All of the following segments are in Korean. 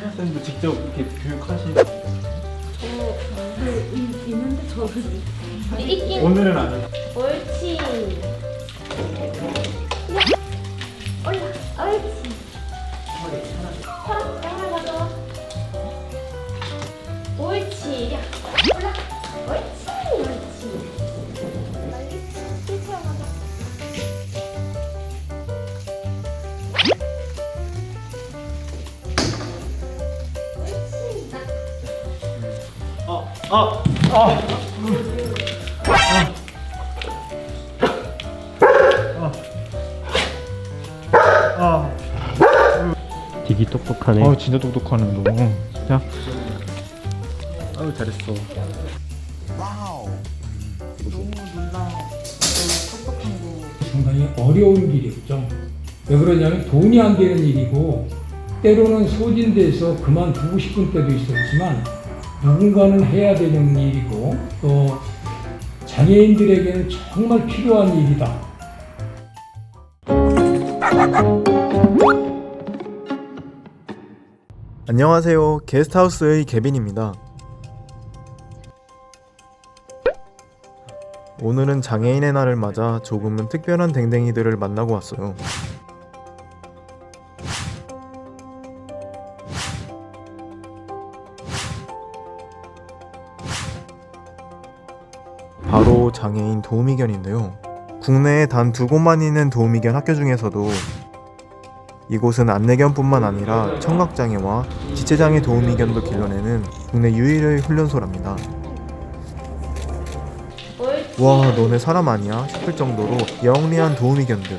선생님도 직접 이렇게 교육하시는 네, 이- 있는데 저는 있긴 오늘은 안 해요. 옳지. 아, 아, 아. 아, 되게 똑똑하네. 아, 진짜 똑똑하네 너무. 자, 아유 잘했어. 상당히 어려운 일이었죠. 왜 그러냐면 돈이 안 되는 일이고 때로는 소진돼서 그만두고 싶은 때도 있었지만 누군가는 해야 되는 일이고 또 장애인들에게는 정말 필요한 일이다. 안녕하세요. 게스트하우스의 개빈입니다. 오늘은 장애인의 날을 맞아 조금은 특별한 댕댕이들을 만나고 왔어요. 바로 장애인 도우미견인데요. 국내에 단 두 곳만 있는 도우미견 학교 중에서도 이곳은 안내견뿐만 아니라 청각장애와 지체장애 도우미견도 길러내는 국내 유일의 훈련소랍니다. 와 너네 사람 아니야? 싶을 정도로 영리한 도우미견들.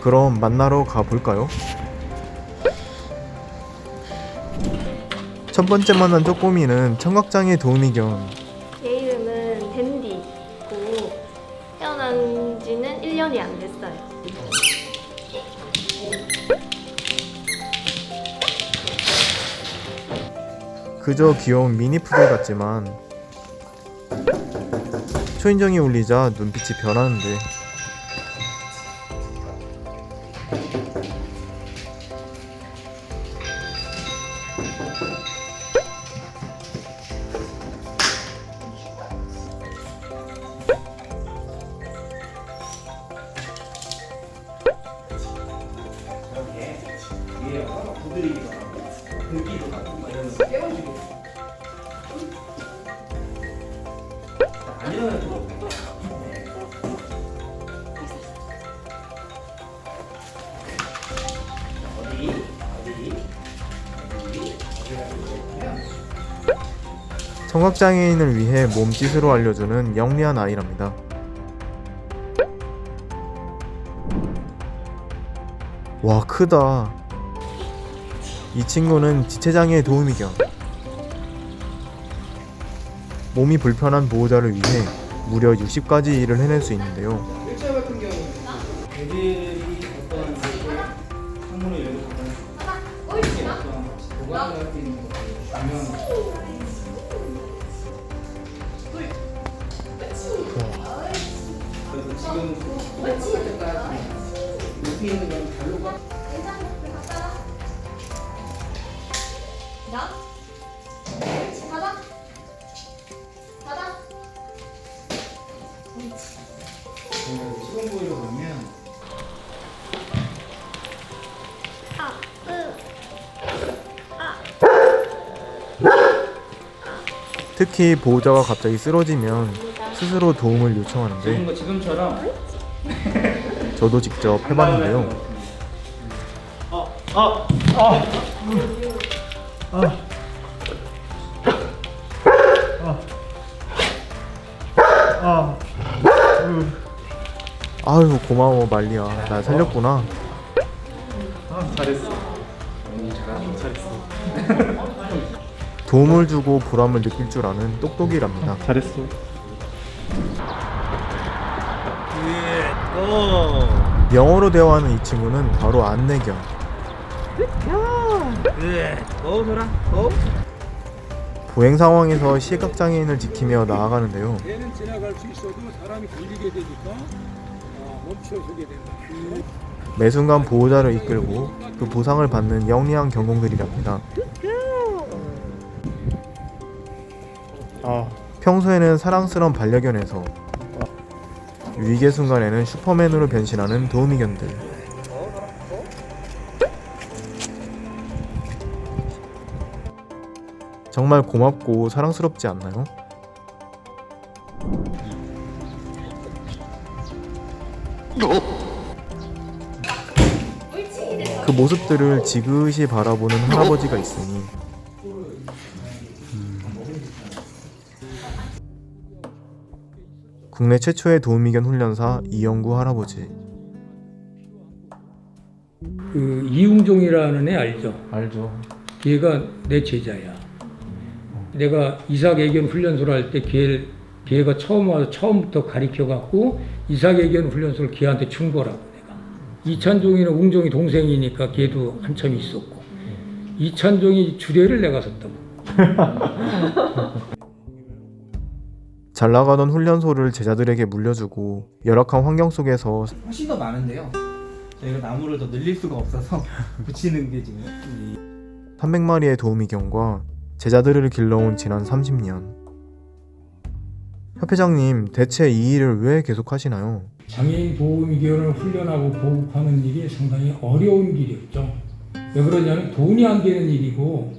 그럼 만나러 가볼까요? 첫 번째 만난 쪼꼬미는 청각장애 도우미견 얘 이름은 댄디고 태어난 지는 1년이 안 됐어요. 그저 귀여운 미니 푸들 같지만 초인종이 울리자 눈빛이 변하는데 청각장애인을 위해 몸짓으로 알려주는 영리한 아이랍니다. 와 크다. 이 친구는 지체장애 도우미견. 몸이 불편한 보호자를 위해 무려 60가지 일을 해낼 수 있는데요. 일자 같은 경우는 애들이 어떤 창문을 열고. 어떤 보관을 할수 있는 지금 높이 있는 건 발로가 나? 시공 보이러 가면 아, 으. 특히 보호자가 갑자기 쓰러지면 스스로 도움을 요청하는데 지금처럼 저도 직접 해봤는데요. 아, 아, 아, 아, 아, 아유 고마워 말리야 날 살렸구나. 아, 잘했어. 음, 잘했어, 잘했어. 도움을 주고 보람을 느낄 줄 아는 똑똑이랍니다. 잘했어. 어. 영어로 대화하는 이 친구는 바로 안내견. 어, 소라. 어. 보행 상황에서 시각장애인을 지키며 나아가는데요. 얘는 지나갈 수 있어도 사람이 걸리게 되니까. 매 순간 보호자를 이끌고 그 보상을 받는 영리한 경공들이랍니다. 아 평소에는 사랑스러운 반려견에서 위기의 순간에는 슈퍼맨으로 변신하는 도우미견들. 정말 고맙고 사랑스럽지 않나요? 그 모습들을 지그시 바라보는 할아버지가 있으니 국내 최초의 도우미견 훈련사 이영구 할아버지 그 이웅종이라는 애 알죠? 알죠. 걔가 내 제자야. 내가 이삭 애견 훈련소를 할 때 걔, 걔가 처음 와서 처음부터 가르쳐 갖고 이삭애견 훈련소를 걔한테 준 거라고 내가. 이찬종이는 웅종이 동생이니까 걔도 한참 있었고. 이찬종이 주례를 내가 섰다고. 잘 나가던 훈련소를 제자들에게 물려주고 열악한 환경 속에서 훨씬 더 많은데요. 저희가 나무를 더 늘릴 수가 없어서 붙이는 게 지금 이 300마리의 도우미견과 제자들을 길러온 지난 30년. 협회장님, 대체 이 일을 왜 계속 하시나요? 장애인 보호미견을 훈련하고 보급하는 일이 상당히 어려운 일이었죠. 왜 그러냐면 돈이 안 되는 일이고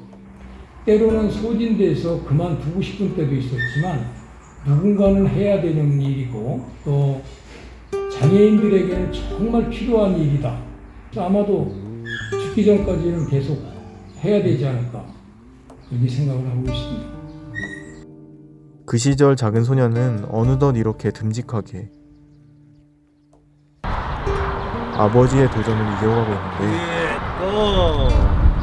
때로는 소진돼서 그만두고 싶은 때도 있었지만 누군가는 해야 되는 일이고 또 장애인들에게는 정말 필요한 일이다. 아마도 죽기 전까지는 계속 해야 되지 않을까 이렇게 생각을 하고 있습니다. 그 시절 작은 소녀는 어느덧 이렇게 듬직하게 아버지의 도전을 이어가고 있는데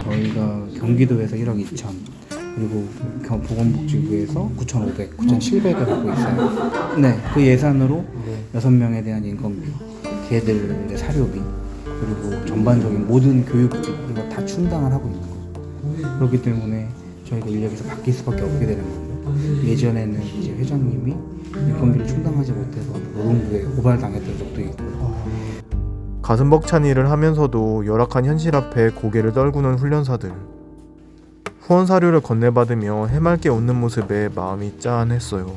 저희가 경기도에서 1억 2천 그리고 경- 보건복지부에서 9,500, 9,700을 갖고 있어요. 네, 그 예산으로 여섯 명에 대한 인건비, 걔들의 사료비, 그리고 전반적인 모든 교육비 이거 다 충당을 하고 있는 거죠. 그렇기 때문에 저희가 인력에서 바뀔 수밖에 없게 되는 거고 예전에는 이제 회장님이 인건비를 충당하지 못해서 노동부에 고발당했던 적도 있고 가슴 벅찬 일을 하면서도 열악한 현실 앞에 고개를 떨구는 훈련사들. 후원 사료를 건네받으며 해맑게 웃는 모습에 마음이 짠했어요.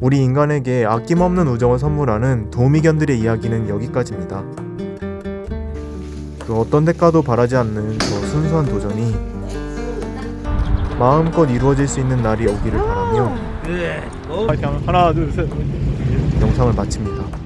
우리 인간에게 아낌없는 우정을 선물하는 도미견들의 이야기는 여기까지입니다. 그 어떤 대가도 바라지 않는 저 순수한 도전이 마음껏 이루어질 수 있는 날이 오기를 바라며 하나 둘 셋. 영상을 마칩니다.